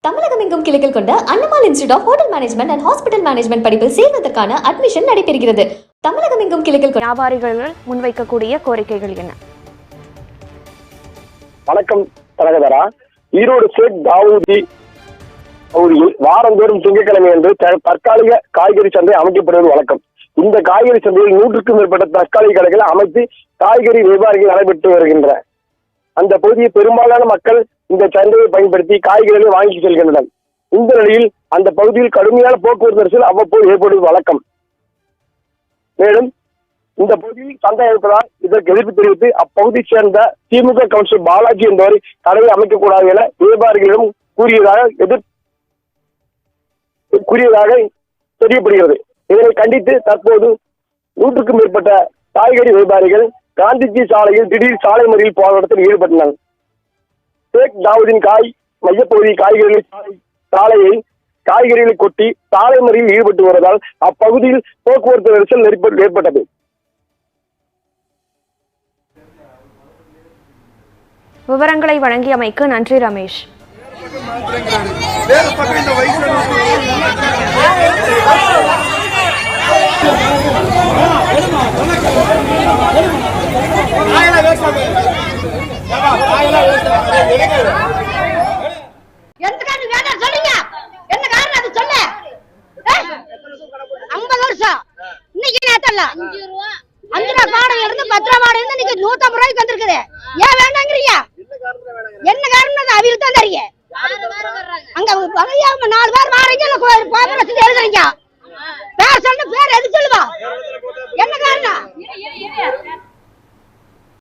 தமிழகம் எங்கும் கிளைகள் கொண்ட Annamal institute of hotel management and hospital management படிப்பில் சேர்வதற்கான அட்மிஷன் நடைபெறுகிறது. தமிழகம் எங்கும் கிளைகள் கொண்ட வியாபாரிகள் முன்வைக்கக்கூடிய கோரிக்கைகள் என்ன? வணக்கம் தரகதரா ஈரோடு ஷேக் தாவூதி பகுதியில் வாரந்தோறும் திங்கட்கிழமை என்று த- தற்காலிக காய்கறி சந்தை அமைக்கப்படுவது வழக்கம். இந்த காய்கறி சந்தையில் நூற்றுக்கும் மேற்பட்ட தற்காலிக கடைகளை அமைத்து காய்கறி வியாபாரிகள் நடைபெற்று வருகின்ற அந்த பகுதியை பெரும்பாலான மக்கள் இந்த சந்தையை பயன்படுத்தி காய்கறிகளை வாங்கி செல்கின்றனர். இந்த நிலையில் அந்த பகுதியில் கடுமையான போக்குவரத்து நெரிசல் அவ்வப்போது ஏற்படுவது வழக்கம். மேலும் இந்த பகுதியில் சந்தை இருப்பதால் இதற்கு எதிர்ப்பு தெரிவித்து அப்பகுதியைச் சேர்ந்த திமுக கவுன்சிலர் பாலாஜி என்பவர் கடையை அமைக்கக்கூடாது என வியாபாரிகளிடம் கூறியதாக எதிர் கூறியதாக தெரியப்படுகிறது. இதனை கண்டித்து தற்போது நூற்றுக்கும் மேற்பட்ட காய்கறி வியாபாரிகள் காந்திஜி சாலையில் திடீர் சாலை மறியல் போராட்டத்தில் ஈடுபட்டனர். ஷேக் தாவூதின் காய் மையப்பகுதி காய்கறிகளை சாலை- சாலையை காய்கறிகளை கொட்டி சாலை மறியலில் ஈடுபட்டு வருவதால் அப்பகுதியில் போக்குவரத்து நெரிசல் ஏற்ப- ஏற்பட்டது. விவரங்களை வழங்கியமைக்கு நன்றி ரமேஷ். வேறு பக்கம் இந்த வயசுல நூத்தம்பது ரூபாய்க்கு வந்திருக்குது ஏன் வேண்டாங்கிறீங்க என்ன காரணம் அவருக்கு தான் தெரியும் அங்க நாலு பேர் வாரீங்க இல்ல கோபுரத்துல எழுதுறீங்க.